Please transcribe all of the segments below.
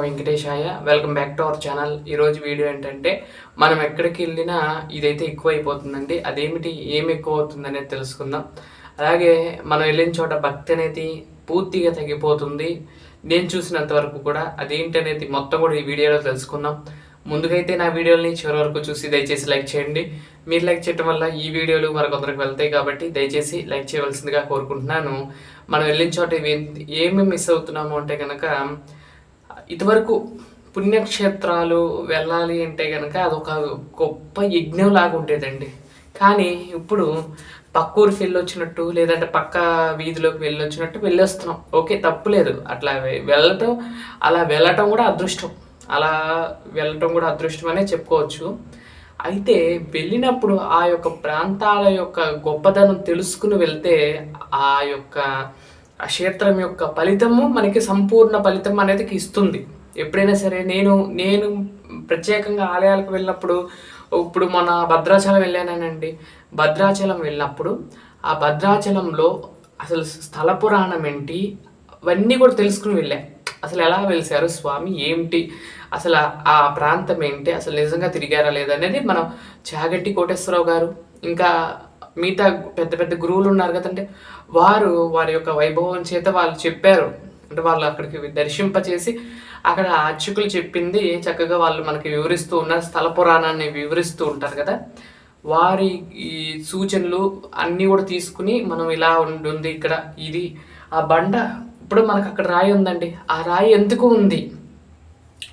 Venkatesaya welcome back to our channel. ఈరోజు video ఏంటంటే మనం ఎక్కడికి వెళ్ళినా ఇదైతే ఎక్కువ అయిపోతుందండి అదేమిటి ఏం ఎక్కువ అవుతుంది అనేది తెలుసుకుందాం. అలాగే మనం వెళ్ళిన చోట భక్తి అనేది పూర్తిగా తగ్గిపోతుంది. నేను చూసినంత వరకు కూడా అదేంటి అనేది మొత్తం కూడా ఈ వీడియోలో తెలుసుకుందాం. ముందుకైతే నా వీడియోని చివరి వరకు చూసి దయచేసి లైక్ చేయండి. మీరు లైక్ చేయడం వల్ల ఈ వీడియోలు మరికొందరికి వెళ్తాయి కాబట్టి దయచేసి లైక్ చేయవలసిందిగా కోరుకుంటున్నాను. మనం వెళ్ళిన చోట ఏమి మిస్ అవుతున్నాము అంటే కనుక ఇదివరకు పుణ్యక్షేత్రాలు వెళ్ళాలి అంటే కనుక అదొక గొప్ప యజ్ఞం లాగా ఉండేదండి. కానీ ఇప్పుడు పక్క ఊరికి వెళ్ళొచ్చినట్టు లేదంటే పక్క వీధిలోకి వెళ్ళొచ్చినట్టు వెళ్ళొస్తున్నాం. ఓకే తప్పులేదు అట్లా వెళ్ళటం అలా వెళ్ళటం కూడా అదృష్టం. అలా వెళ్ళటం కూడా అదృష్టం అనే చెప్పుకోవచ్చు. అయితే వెళ్ళినప్పుడు ఆ యొక్క ప్రాంతాల యొక్క గొప్పదనం తెలుసుకుని వెళ్తే ఆ యొక్క ఆ క్షేత్రం యొక్క ఫలితము మనకి సంపూర్ణ ఫలితం అనేది ఇస్తుంది. ఎప్పుడైనా సరే నేను నేను ప్రత్యేకంగా ఆలయాలకు వెళ్ళినప్పుడు ఇప్పుడు మన భద్రాచలం వెళ్ళానండి. భద్రాచలం వెళ్ళినప్పుడు ఆ భద్రాచలంలో అసలు స్థల పురాణం ఏంటి అవన్నీ కూడా తెలుసుకుని వెళ్ళా. అసలు ఎలా వెలిసారు స్వామి ఏంటి అసలు ఆ- ప్రాంతం ఏంటి అసలు నిజంగా తిరిగారా లేదా అనేది మనం చాగట్టి కోటేశ్వరరావు గారు ఇంకా మిగతా పెద్ద పెద్ద గురువులు ఉన్నారు కదంటే వారు వారి యొక్క వైభవం చేత వాళ్ళు చెప్పారు. అంటే వాళ్ళు అక్కడికి దర్శింపచేసి అక్కడ అర్చకులు చెప్పింది చక్కగా వాళ్ళు మనకి వివరిస్తూ ఉన్నారు. స్థల పురాణాన్ని వివరిస్తూ ఉంటారు కదా. వారి ఈ సూచనలు అన్నీ కూడా తీసుకుని మనం ఇలా ఉంటుంది ఇక్కడ ఇది. ఆ బండ ఇప్పుడు మనకు అక్కడ రాయి ఉందండి. ఆ రాయి ఎందుకు ఉంది?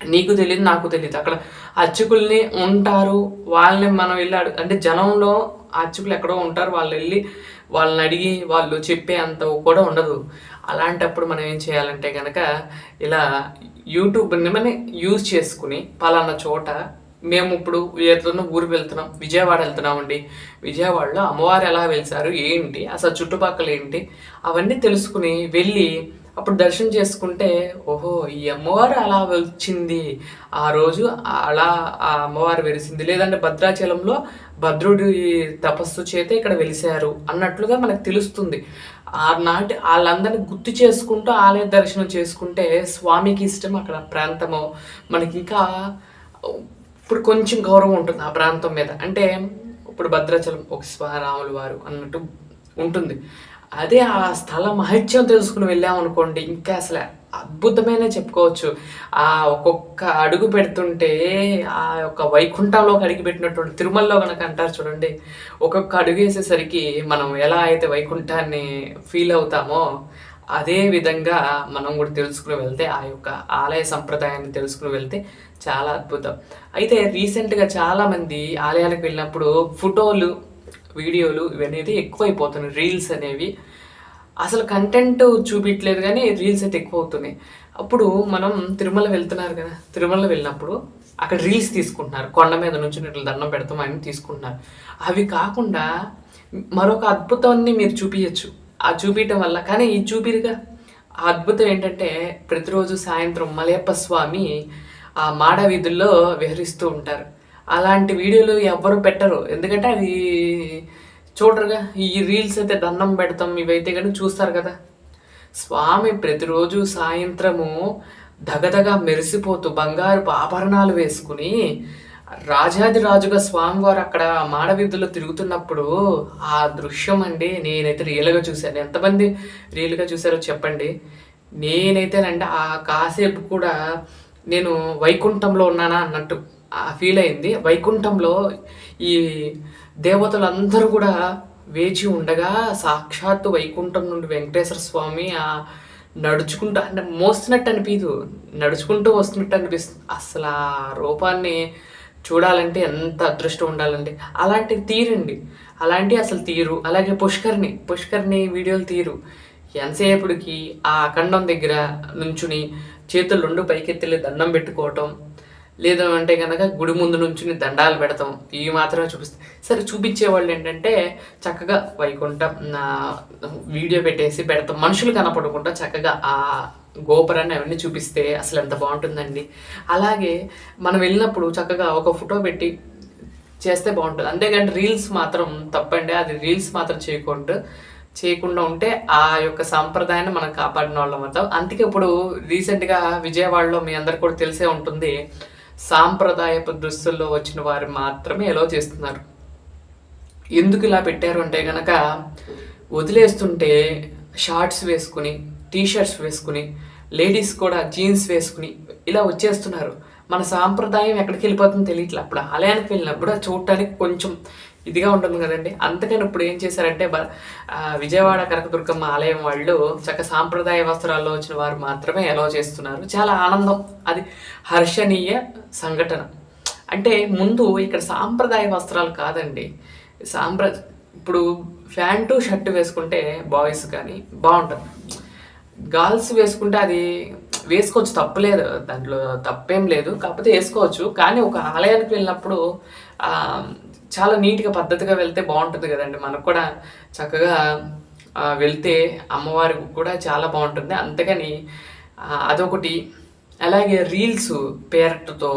నీకు తెలియదు నాకు తెలియదు అక్కడ అర్చకుల్ని ఉంటారు. వాళ్ళని మనం వెళ్ళాడు అంటే జనంలో అర్చకులు ఎక్కడో ఉంటారు. వాళ్ళు వెళ్ళి వాళ్ళని అడిగి వాళ్ళు చెప్పే అంత కూడా ఉండదు. అలాంటప్పుడు మనం ఏం చేయాలంటే కనుక ఇలా యూట్యూబ్ని మనం యూజ్ చేసుకుని పలానా చోట మేము ఇప్పుడు ఏదైనా ఊరు వెళ్తున్నాం విజయవాడ వెళ్తున్నామండి. విజయవాడలో అమ్మవారు ఎలా వెలిసారు ఏంటి అసలు చుట్టుపక్కల ఏంటి అవన్నీ తెలుసుకుని వెళ్ళి అప్పుడు దర్శనం చేసుకుంటే ఓహో ఈ అమ్మవారు అలా వచ్చింది. ఆ రోజు అలా ఆ అమ్మవారు వెలిసింది. లేదంటే భద్రాచలంలో భద్రుడి తపస్సు చేతే ఇక్కడ వెలిశారు అన్నట్లుగా మనకు తెలుస్తుంది. ఆనాటి వాళ్ళందరినీ గుర్తు చేసుకుంటూ ఆలయ దర్శనం చేసుకుంటే స్వామికి ఇష్టం అక్కడ ప్రాంతము. మనకి ఇంకా ఇప్పుడు కొంచెం గౌరవం ఉంటుంది ఆ ప్రాంతం మీద. అంటే ఇప్పుడు భద్రాచలం ఒక స్వరాములు వారు అన్నట్టు ఉంటుంది. అదే ఆ స్థల మహత్యం తెలుసుకుని వెళ్ళామనుకోండి ఇంకా అసలు అద్భుతమైన చెప్పుకోవచ్చు. ఆ ఒక్కొక్క అడుగు పెడుతుంటే ఆ యొక్క వైకుంఠంలోకి అడుగు పెట్టినటువంటి తిరుమలలో కనుక అంటారు చూడండి ఒక్కొక్క అడుగు వేసేసరికి మనం ఎలా అయితే వైకుంఠాన్ని ఫీల్ అవుతామో అదే విధంగా మనం కూడా తెలుసుకుని వెళ్తే ఆ యొక్క ఆలయ సంప్రదాయాన్ని తెలుసుకుని వెళ్తే చాలా అద్భుతం. అయితే రీసెంట్గా చాలామంది ఆలయాలకు వెళ్ళినప్పుడు ఫోటోలు వీడియోలు ఇవన్నీ ఎక్కువైపోతున్నాయి రీల్స్ అనేవి. అసలు కంటెంట్ చూపించలేదు కానీ రీల్స్ అయితే ఎక్కువ అవుతున్నాయి అప్పుడు మనం తిరుమల వెళ్తున్నారు కదా తిరుమల వెళ్ళినప్పుడు అక్కడ రీల్స్ తీసుకుంటున్నారు. కొండ మీద నుంచి ఇట్లా దండం పెడతాం అని తీసుకుంటున్నారు. అవి కాకుండా మరొక అద్భుతాన్ని మీరు చూపించచ్చు ఆ చూపించడం వల్ల కానీ ఈ చూపిరుగా. ఆ అద్భుతం ఏంటంటే ప్రతిరోజు సాయంత్రం మలయప్ప స్వామి ఆ మాడ వీధుల్లో విహరిస్తూ ఉంటారు. అలాంటి వీడియోలు ఎవ్వరు పెట్టరు. ఎందుకంటే అది చూడరుగా ఈ రీల్స్ అయితే దండం పెడతాం ఇవైతే కానీ చూస్తారు కదా. స్వామి ప్రతిరోజు సాయంత్రము దగదగా మెరిసిపోతూ బంగారు ఆభరణాలు వేసుకుని రాజాది రాజుగా స్వామివారు అక్కడ మాడవీధుల్లో తిరుగుతున్నప్పుడు ఆ దృశ్యం అండి నేనైతే రియల్గా చూశాను. ఎంతమంది రియల్గా చూశారో చెప్పండి. నేనైతేనండి ఆ కాసేపు కూడా నేను వైకుంఠంలో ఉన్నానా అన్నట్టు. ఫీల్ అయింది. వైకుంఠంలో ఈ దేవతలందరూ కూడా వేచి ఉండగా సాక్షాత్తు వైకుంఠం నుండి వెంకటేశ్వర స్వామి ఆ నడుచుకుంటూ అంటే మోస్తున్నట్టు అనిపించదు నడుచుకుంటూ వస్తున్నట్టు అనిపిస్తుంది అసలు ఆ రూపాన్ని చూడాలంటే ఎంత అదృష్టం ఉండాలండి అలాంటి తీరండి. అలాంటి అసలు తీరు. అలాగే పుష్కర్ని పుష్కర్ని వీడియోలు తీరు. ఎంతసేపుడికి ఆ అఖండం దగ్గర నుంచుని చేతులు రెండు పైకెత్తి దండం పెట్టుకోవటం లేదు అంటే కనుక గుడి ముందు నుంచి దండాలు పెడతాం. ఇవి మాత్రమే చూపిస్తాం. సరే చూపించే వాళ్ళు ఏంటంటే చక్కగా వైకుంఠం వీడియో పెట్టేసి పెడతాం. మనుషులు కనపడకుండా చక్కగా ఆ గోపురాన్ని అవన్నీ చూపిస్తే అసలు ఎంత బాగుంటుందండి. అలాగే మనం వెళ్ళినప్పుడు చక్కగా ఒక ఫోటో పెట్టి చేస్తే బాగుంటుంది. అంతేకాని రీల్స్ మాత్రం తప్పండి. అది రీల్స్ మాత్రం చేయకుండా చేయకుండా ఉంటే ఆ యొక్క సాంప్రదాయాన్ని మనం కాపాడిన వాళ్ళం అవుతాం అందుకే ఇప్పుడు రీసెంట్గా విజయవాడలో మీ అందరు కూడా తెలిసే ఉంటుంది. సాంప్రదాయపు దుస్తుల్లో వచ్చిన వారు మాత్రమే ఎలా చేస్తున్నారు. ఎందుకు ఇలా పెట్టారు అంటే కనుక వదిలేస్తుంటే షార్ట్స్ వేసుకుని టీ షర్ట్స్ వేసుకుని లేడీస్ కూడా జీన్స్ వేసుకుని ఇలా వచ్చేస్తున్నారు. మన సాంప్రదాయం ఎక్కడికి వెళ్ళిపోతుందో తెలియట్లే. అప్పుడు ఆలయానికి వెళ్ళినప్పుడు చూడటానికి కొంచెం ఇదిగా ఉంటుంది కదండి. అందుకని ఇప్పుడు ఏం చేశారంటే బ- విజయవాడ కనకదుర్గమ్మ ఆలయం వాళ్ళు చక్క సాంప్రదాయ వస్త్రాల్లో వచ్చిన వారు మాత్రమే ఎలా చేస్తున్నారు. చాలా ఆనందం. అది హర్షణీయ సంఘటన. అంటే ముందు ఇక్కడ సాంప్రదాయ వస్త్రాలు కాదండి. సాంప్ర ఇప్పుడు ప్యాంటు షర్టు వేసుకుంటే బాయ్స్ కానీ బాగుంటుంది. గర్ల్స్ వేసుకుంటే అది వేసుకోవచ్చు తప్పులేదు. దాంట్లో తప్పేం లేదు. కాకపోతే వేసుకోవచ్చు. కానీ ఒక ఆలయానికి వెళ్ళినప్పుడు చాలా నీట్గా పద్ధతిగా వెళ్తే బాగుంటుంది కదండి. మనకు కూడా చక్కగా వెళ్తే అమ్మవారికి కూడా చాలా బాగుంటుంది అంతేగాని అదొకటి. అలాగే రీల్స్ పేరట్తో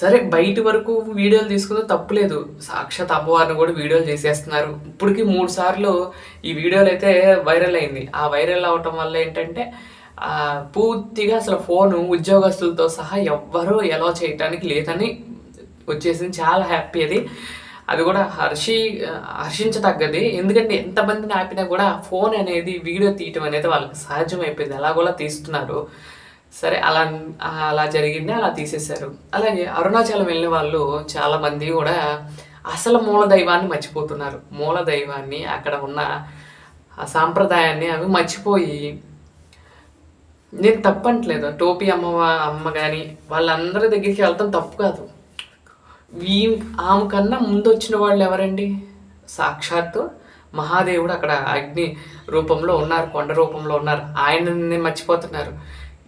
సరే బయట వరకు వీడియోలు తీసుకుంటే తప్పులేదు సాక్షాత్ అమ్మవారిని కూడా వీడియోలు చేసేస్తున్నారు. ఇప్పటికి మూడు సార్లు ఈ వీడియోలు అయితే వైరల్ అయింది. ఆ వైరల్ అవటం వల్ల ఏంటంటే పూర్తిగా అసలు ఫోను ఉద్యోగస్తులతో సహా ఎవ్వరూ ఎలా చేయటానికి లేదని వచ్చేసింది. చాలా హ్యాపీ అది. అది కూడా హర్షి హర్షించదగ్గది ఎందుకంటే ఎంతమందిని ఆపినా కూడా ఫోన్ అనేది వీడియో తీయటం అనేది వాళ్ళకి సహజం అయిపోయింది అలా కూడా తీస్తున్నారు. సరే అలా అలా జరిగింది అలా తీసేశారు. అలాగే అరుణాచలం వెళ్ళిన వాళ్ళు చాలామంది కూడా అసలు మూల దైవాన్ని మర్చిపోతున్నారు. మూల దైవాన్ని అక్కడ ఉన్న ఆ సాంప్రదాయాన్ని అవి మర్చిపోయి నేను తప్పంటలేదు టోపీ అమ్మ అమ్మ కానీ వాళ్ళందరి దగ్గరికి వెళ్తాం తప్పు కాదు. వీ ఆమె కన్నా ముందు వచ్చిన వాళ్ళు ఎవరండి? సాక్షాత్తు మహాదేవుడు అక్కడ అగ్ని రూపంలో ఉన్నారు కొండ రూపంలో ఉన్నారు. ఆయనని మర్చిపోతున్నారు.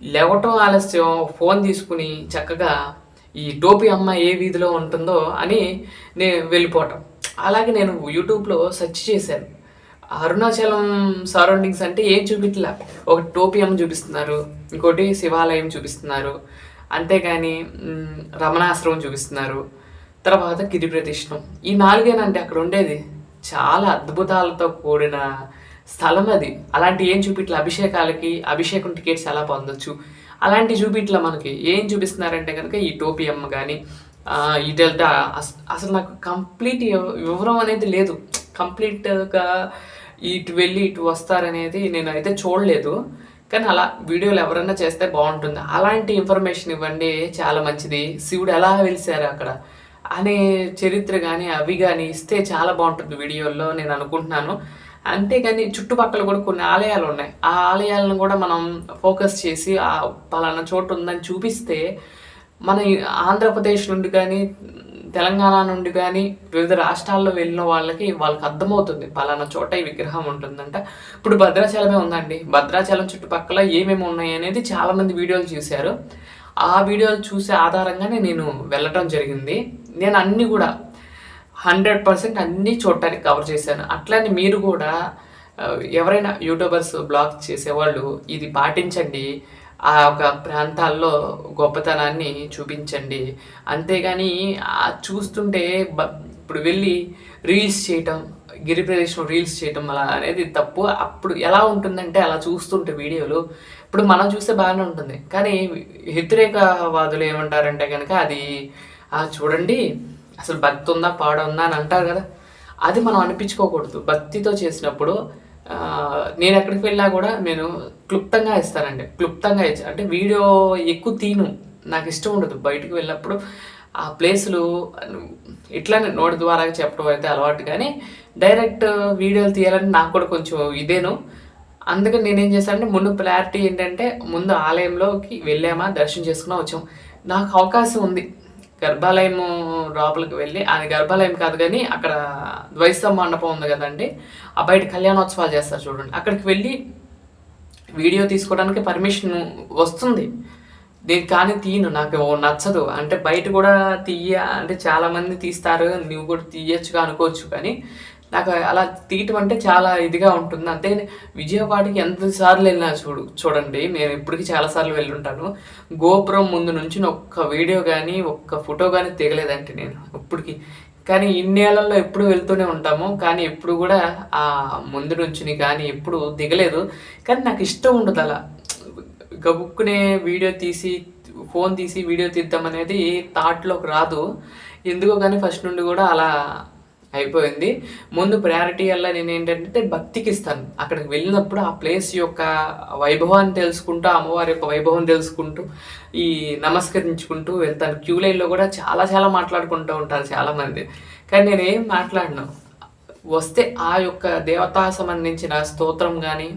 లేవటం ఆలస్యం ఫోన్ తీసుకుని చక్కగా ఈ టోపీ అమ్మ ఏ వీధిలో ఉంటుందో అని నేను వెళ్ళిపోవటం. అలాగే నేను యూట్యూబ్లో సెర్చ్ చేశాను. అరుణాచలం సరౌండింగ్స్ అంటే ఏం చూపించలే ఒక టోపీ అమ్మ చూపిస్తున్నారు ఇంకోటి శివాలయం చూపిస్తున్నారు. అంతేగాని రమణాశ్రమం చూపిస్తున్నారు. తర్వాత గిరి ప్రతిష్ఠం. ఈ నాలుగేనంటే అక్కడ ఉండేది చాలా అద్భుతాలతో కూడిన స్థలం అది. అలాంటి ఏం చూపిట్ల? అభిషేకాలకి అభిషేకం టికెట్స్ ఎలా పొందొచ్చు? అలాంటి చూపిట్ల మనకి ఏం చూపిస్తున్నారంటే కనుక ఈ టోపీ అమ్మ కానీ ఈ డెల్టా అసలు నాకు కంప్లీట్ వివరం అనేది లేదు. కంప్లీట్గా ఇటు వెళ్ళి ఇటు వస్తారనేది నేను అయితే చూడలేదు. కానీ అలా వీడియోలు ఎవరైనా చేస్తే బాగుంటుంది. అలాంటి ఇన్ఫర్మేషన్ ఇవ్వండి చాలా మంచిది. శివుడు ఎలా వెలిసారు అక్కడ? అనే చరిత్ర కానీ అవి కానీ ఇస్తే చాలా బాగుంటుంది వీడియోల్లో నేను అనుకుంటున్నాను. అంతేగాని చుట్టుపక్కల కూడా కొన్ని ఆలయాలు ఉన్నాయి. ఆ ఆలయాలను కూడా మనం ఫోకస్ చేసి ఆ పలానా చోటు ఉందని చూపిస్తే మన ఆంధ్రప్రదేశ్ నుండి కానీ తెలంగాణ నుండి కానీ వివిధ రాష్ట్రాల్లో వెళ్ళిన వాళ్ళకి వాళ్ళకి అర్థమవుతుంది. పలానా చోట ఈ విగ్రహం ఉంటుందంట. ఇప్పుడు భద్రాచలమే ఉందండి. భద్రాచలం చుట్టుపక్కల ఏమేమి ఉన్నాయి అనేది చాలామంది వీడియోలు చూశారు. ఆ వీడియోలు చూసే ఆధారంగానే నేను వెళ్ళటం జరిగింది. నేను అన్నీ కూడా హండ్రెడ్ పర్సెంట్ అన్నీ చూడటానికి కవర్ చేశాను. అట్లానే మీరు కూడా ఎవరైనా యూట్యూబర్స్ బ్లాగ్ చేసేవాళ్ళు ఇది పాటించండి ఆ ఒక ప్రాంతాల్లో గొప్పతనాన్ని చూపించండి. అంతేగాని చూస్తుంటే బ- ఇప్పుడు వెళ్ళి రీల్స్ చేయటం గిరి ప్రదేశం రీల్స్ చేయటం అలా అనేది తప్పు. అప్పుడు ఎలా ఉంటుందంటే అలా చూస్తుంటే వీడియోలు ఇప్పుడు మనం చూస్తే బాగానే ఉంటుంది. కానీ వ్యతిరేకవాదులు ఏమంటారంటే కనుక అది చూడండి అసలు భక్తి ఉందా పాడ ఉందా అని అంటారు కదా. అది మనం అనిపించుకోకూడదు. భక్తితో చేసినప్పుడు నేను ఎక్కడికి వెళ్ళా కూడా నేను క్లుప్తంగా ఇస్తానండి క్లుప్తంగా ఇచ్చా అంటే వీడియో ఎక్కువ తీను. నాకు ఇష్టం ఉండదు. బయటకు వెళ్ళినప్పుడు ఆ ప్లేసులు ఇట్లానే నోటి ద్వారా చెప్పడం అయితే అలవాటు కానీ డైరెక్ట్ వీడియోలు తీయాలని నాకు కూడా కొంచెం ఇదేను. అందుకని నేనేం చేశానంటే ముందు ప్రయారిటీ ఏంటంటే ముందు ఆలయంలోకి వెళ్ళామా దర్శనం చేసుకున్నా వచ్చాం. నాకు అవకాశం ఉంది. గర్భాలయం లోపలికి వెళ్ళి అది గర్భాలయం కాదు కానీ అక్కడ ద్వైస్త మండపం ఉంది కదండి ఆ బయట కళ్యాణోత్సవాలు చేస్తారు చూడండి. అక్కడికి వెళ్ళి వీడియో తీసుకోవడానికి పర్మిషన్ వస్తుంది. దీనికి కానీ తీయను నాకు నచ్చదు. అంటే బయట కూడా తీయ అంటే చాలామంది తీస్తారు నువ్వు కూడా తీయచ్చుగా అనుకోవచ్చు కానీ నాకు అలా తీయటం అంటే చాలా ఇదిగా ఉంటుంది. అంతే విజయవాడకి ఎంతసార్లు వెళ్ళినా చూడు చూడండి నేను ఇప్పటికీ చాలాసార్లు వెళ్ళుంటాను. గోపురం ముందు నుంచి ఒక్క వీడియో కానీ ఒక్క ఫోటో కానీ తీయలేదంటే నేను ఇప్పటికి. కానీ ఇన్నేళ్ళలో ఎప్పుడు వెళ్తూనే ఉంటాము. కానీ ఎప్పుడు కూడా ఆ ముందు నుంచి కానీ ఎప్పుడు దిగలేదు. కానీ నాకు ఇష్టం ఉండదు అలా. గబుక్కునే వీడియో తీసి ఫోన్ తీసి వీడియో తీద్దాం అనేది థాట్లోకి రాదు. ఎందుకో కానీ ఫస్ట్ నుండి కూడా అలా అయిపోయింది. ముందు ప్రయారిటీ వల్ల నేను ఏంటంటే భక్తికి ఇస్తాను అక్కడికి వెళ్ళినప్పుడు ఆ ప్లేస్ యొక్క వైభవాన్ని తెలుసుకుంటూ అమ్మవారి యొక్క వైభవం తెలుసుకుంటూ ఈ నమస్కరించుకుంటూ వెళ్తాను. క్యూ లైన్లో కూడా చాలా చాలా మాట్లాడుకుంటూ ఉంటారు చాలామంది. కానీ నేను ఏం మాట్లాడను. వస్తే ఆ యొక్క దేవతా సంబంధించిన స్తోత్రం కానీ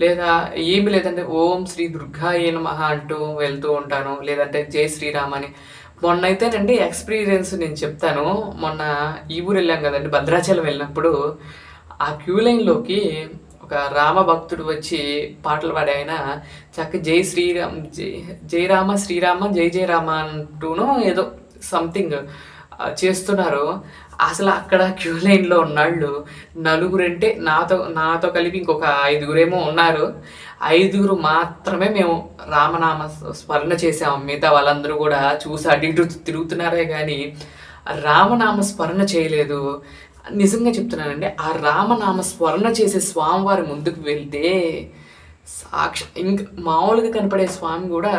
లేదా ఏమి లేదంటే ఓం శ్రీ దుర్గాయ నమ అంటూ వెళ్తూ ఉంటాను. లేదంటే జై శ్రీరామ్ అని మొన్న అయితేనండి ఎక్స్పీరియన్స్ నేను చెప్తాను. మొన్న ఈ ఊరు వెళ్ళాం కదండి భద్రాచలం వెళ్ళినప్పుడు. ఆ క్యూ లైన్లోకి ఒక రామ భక్తుడు వచ్చి పాటలు పాడే ఆయన చక్క జై శ్రీరామ్ జై జై రామ శ్రీరామ జై జై రామ అంటూనో ఏదో సంథింగ్ చేస్తున్నారు. అసలు అక్కడ క్యూ లైన్లో ఉన్నాళ్ళు. నలుగురు అంటే నాతో నాతో కలిపి ఇంకొక ఐదుగురేమో ఉన్నారు. ఐదుగురు మాత్రమే మేము రామనామ స్మరణ చేసాము మిగతా వాళ్ళందరూ కూడా చూసి అటు ఇటు తిరుగుతున్నారే కానీ రామనామ స్మరణ చేయలేదు. నిజంగా చెప్తున్నానండి ఆ రామనామ స్మరణ చేసే స్వామివారి ముందుకు వెళ్తే సాక్ష ఇంక మామూలుగా కనపడే స్వామి కూడా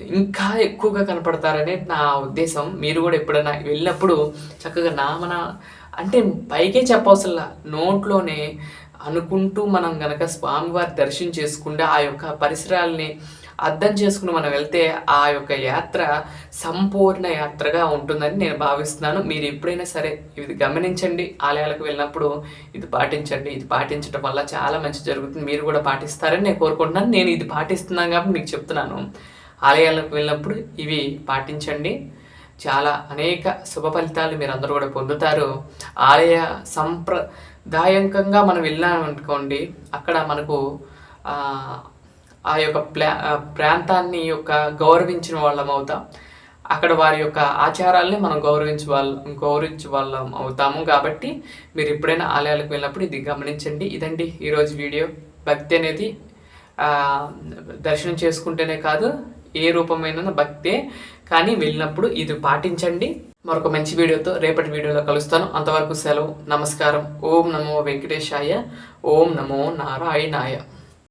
ఇంకా ఎక్కువగా కనపడతారనే నా ఉద్దేశం. మీరు కూడా ఎప్పుడైనా వెళ్ళినప్పుడు చక్కగా నామన అంటే పైకే చెప్పవసరంలా. నోట్లోనే అనుకుంటూ మనం గనక స్వామివారి దర్శనం చేసుకుంటే ఆ యొక్క పరిసరాల్ని అర్థం చేసుకుని మనం వెళ్తే ఆ యొక్క యాత్ర సంపూర్ణ యాత్రగా ఉంటుందని నేను భావిస్తున్నాను. మీరు ఎప్పుడైనా సరే ఇది గమనించండి. ఆలయాలకు వెళ్ళినప్పుడు ఇది పాటించండి. ఇది పాటించడం వల్ల చాలా మంచి జరుగుతుంది. మీరు కూడా పాటిస్తారని నేను కోరుకుంటున్నాను. నేను ఇది పాటిస్తున్నాను కాబట్టి మీకు చెప్తున్నాను. ఆలయాలకు వెళ్ళినప్పుడు ఇవి పాటించండి. చాలా అనేక శుభ ఫలితాలు మీరు అందరూ కూడా పొందుతారు. ఆలయ సంప్రదాయకంగా మనం వెళ్ళామనుకోండి అక్కడ మనకు ఆ యొక్క ప్లా ప్రాంతాన్ని యొక్క గౌరవించిన వాళ్ళం అవుతాం. అక్కడ వారి యొక్క ఆచారాల్ని మనం గౌరవించే వాళ్ళం గౌరవించే వాళ్ళం అవుతాము. కాబట్టి మీరు ఎప్పుడైనా ఆలయాలకు వెళ్ళినప్పుడు ఇది గమనించండి. ఇదండి ఈరోజు వీడియో. భక్తి అనేది దర్శనం చేసుకుంటేనే కాదు ఏ రూపమైన భక్తే. కానీ వెళ్ళినప్పుడు ఇది పాటించండి. మరొక మంచి వీడియోతో రేపటి వీడియోలో కలుస్తాను. అంతవరకు సెలవు నమస్కారం. ఓం నమో వెంకటేశాయ. ఓం నమో నారాయణాయ.